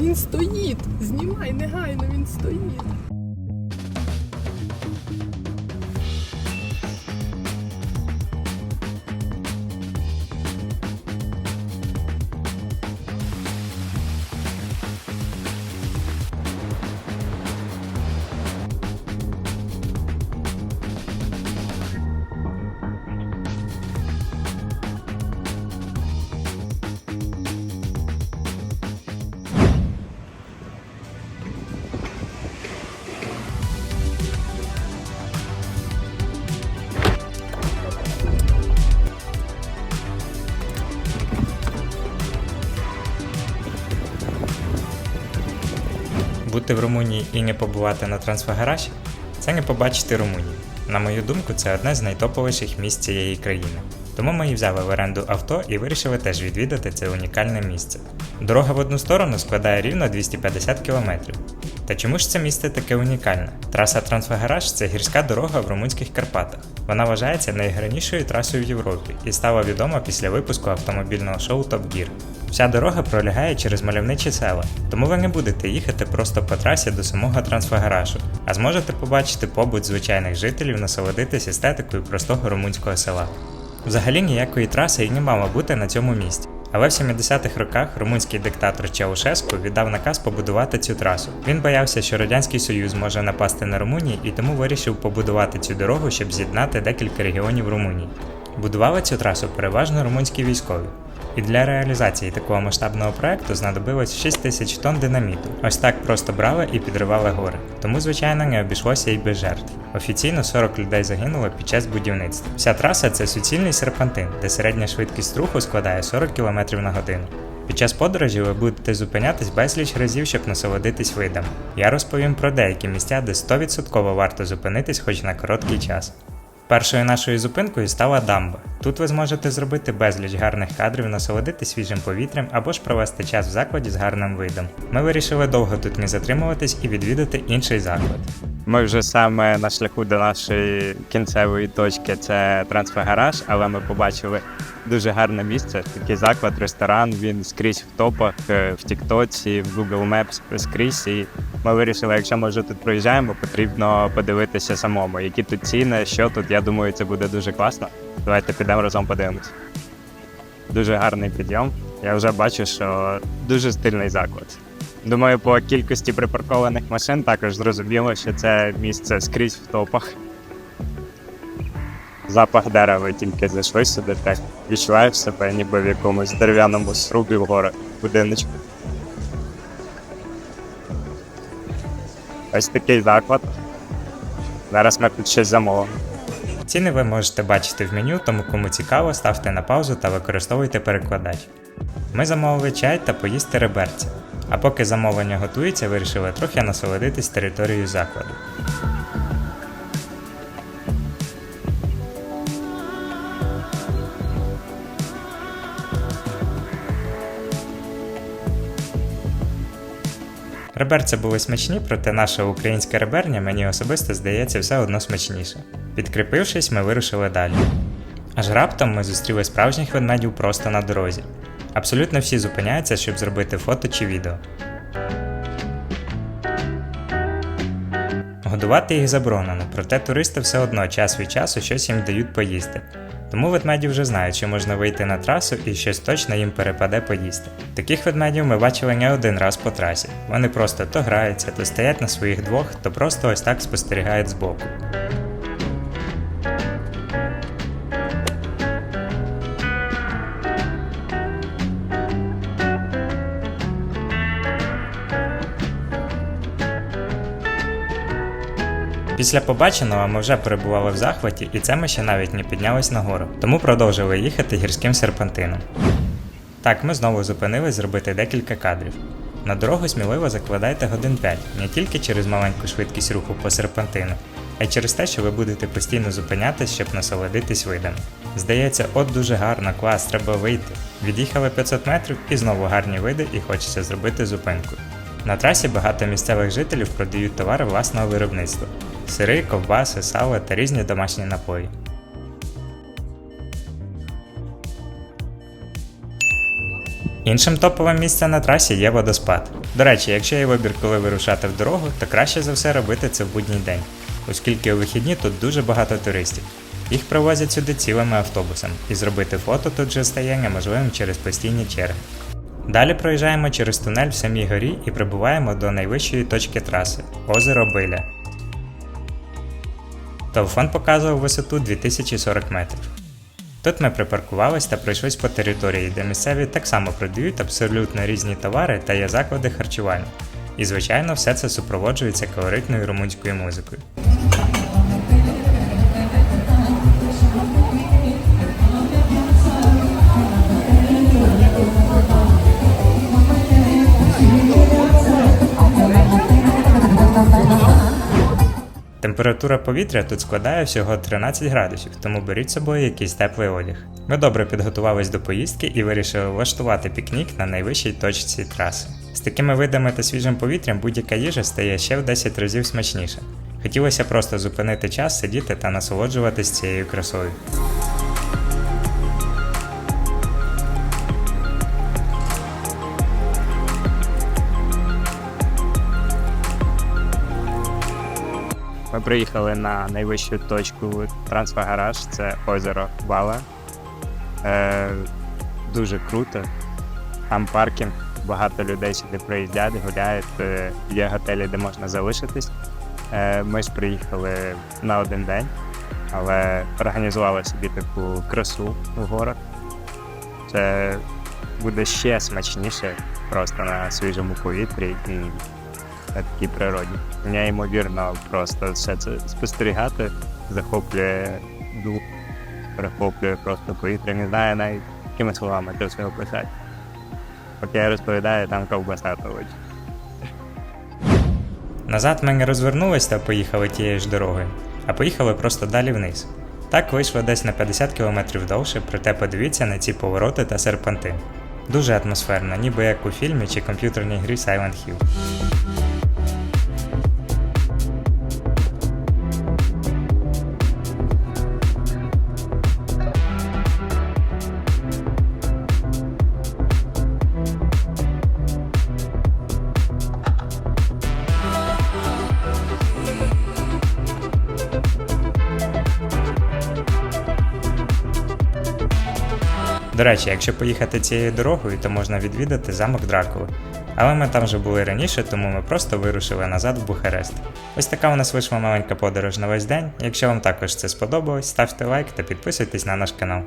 Він стоїть. Знімай негайно, він стоїть. Бути в Румунії і не побувати на трансфагараші це не побачити Румунію. На мою думку, це одне з найтоповіших місць цієї країни. Тому ми і взяли в оренду авто і вирішили теж відвідати це унікальне місце. Дорога в одну сторону складає рівно 250 км. Та чому ж це місце таке унікальне? Траса Трансфагараш це гірська дорога в румунських Карпатах. Вона вважається найгарнішою трасою в Європі і стала відома після випуску автомобільного шоу Top Gear. Вся дорога пролягає через мальовничі села, тому ви не будете їхати просто по трасі до самого трансфагарашу, а зможете побачити побут звичайних жителів, насолодитись естетикою простого румунського села. Взагалі ніякої траси і не мало бути на цьому місці. Але в 70-х роках румунський диктатор Чаушеску віддав наказ побудувати цю трасу. Він боявся, що Радянський Союз може напасти на Румунію і тому вирішив побудувати цю дорогу, щоб з'єднати декілька регіонів Румунії. Будували цю трасу переважно румунські військові. І для реалізації такого масштабного проекту знадобилось 6 тисяч тонн динаміту. Ось так просто брали і підривали гори. Тому, звичайно, не обійшлося і без жертв. Офіційно 40 людей загинуло під час будівництва. Вся траса це суцільний серпантин, де середня швидкість руху складає 40 км на годину. Під час подорожі ви будете зупинятись безліч разів, щоб насолодитись видами. Я розповім про деякі місця, де 100% варто зупинитись хоч на короткий час. Першою нашою зупинкою стала дамба. Тут ви зможете зробити безліч гарних кадрів, насолодити свіжим повітрям або ж провести час в закладі з гарним видом. Ми вирішили довго тут не затримуватись і відвідати інший заклад. Ми вже саме на шляху до нашої кінцевої точки це трансфагараж, але ми побачили дуже гарне місце. Такий заклад, ресторан. Він скрізь в топах, е, в Тіктоці, в Google Maps скрізь. І ми вирішили, якщо ми вже тут проїжджаємо, потрібно подивитися самому, які тут ціни, що тут. Я думаю, це буде дуже класно. Давайте підемо разом подивимось. Дуже гарний підйом. Я вже бачу, що дуже стильний заклад. Думаю, по кількості припаркованих машин також зрозуміло, що це місце скрізь в топах. Запах дерева тільки зайшли сюди, так відчуваєш себе ніби в якомусь дерев'яному срубі в горах будиночку. Ось такий заклад. Зараз ми тут щось замовимо. Ціни ви можете бачити в меню, тому кому цікаво, ставте на паузу та використовуйте перекладач. Ми замовили чай та поїсти реберця. А поки замовлення готується, вирішили трохи насолодитись територією закладу. Реберця були смачні, проте наша українська реберня мені особисто здається все одно смачніше. Підкріпившись, ми вирушили далі. Аж раптом ми зустріли справжніх ведмедів просто на дорозі. Абсолютно всі зупиняються, щоб зробити фото чи відео. Годувати їх заборонено, проте туристи все одно час від часу щось їм дають поїсти. Тому ведмеді вже знають, що можна вийти на трасу і щось точно їм перепаде поїсти. Таких ведмедів ми бачили не один раз по трасі. Вони просто то граються, то стоять на своїх двох, то просто ось так спостерігають збоку. Після побаченого ми вже перебували в захваті, і це ми ще навіть не піднялись нагору, тому продовжили їхати гірським серпантином. Так, ми знову зупинились зробити декілька кадрів. На дорогу сміливо закладайте годин 5, не тільки через маленьку швидкість руху по серпантину, а й через те, що ви будете постійно зупинятись, щоб насолодитись видами. Здається, от дуже гарно, клас, треба вийти. Від'їхали 500 метрів і знову гарні види, і хочеться зробити зупинку. На трасі багато місцевих жителів продають товари власного виробництва: сири, ковбаси, сало та різні домашні напої. Іншим топовим місцем на трасі є водоспад. До речі, якщо є вибір, коли вирушати в дорогу, то краще за все робити це в будній день, оскільки у вихідні тут дуже багато туристів. Їх привозять сюди цілими автобусами, і зробити фото тут же стає неможливим через постійні черги. Далі проїжджаємо через тунель в самій горі і прибуваємо до найвищої точки траси озеро Биля. Телефон показував висоту 2040 метрів. Тут ми припаркувались та пройшлись по території, де місцеві так само продають абсолютно різні товари та є заклади харчування. І звичайно, все це супроводжується колоритною румунською музикою. Температура повітря тут складає всього 13 градусів, тому беріть з собою якийсь теплий одяг. Ми добре підготувались до поїздки і вирішили влаштувати пікнік на найвищій точці траси. З такими видами та свіжим повітрям будь-яка їжа стає ще в 10 разів смачніше. Хотілося просто зупинити час, сидіти та насолоджуватись цією красою. Ми приїхали на найвищу точку трансфагараж, це озеро Бала. Е, дуже круто. Там паркінг, багато людей сюди приїздять, гуляють, е, є готелі, де можна залишитись. Е, ми ж приїхали на один день, але організували собі таку красу в горах. Це буде ще смачніше просто на свіжому повітрі на такій природі. Неймовірно просто все це спостерігати, захоплює дух, перехоплює просто повітря. Не знаю навіть якими словами це все описати. Поки я розповідаю, там ковбаса толить. Назад ми не розвернулись та поїхали тією ж дорогою, а поїхали просто далі вниз. Так вийшло десь на 50 км довше, проте подивіться на ці повороти та серпантин. Дуже атмосферно, ніби як у фільмі чи комп'ютерній грі Silent Hill. До речі, якщо поїхати цією дорогою, то можна відвідати замок Дракули. Але ми там вже були раніше, тому ми просто вирушили назад в Бухарест. Ось така у нас вийшла маленька подорож на весь день. Якщо вам також це сподобалось, ставте лайк та підписуйтесь на наш канал.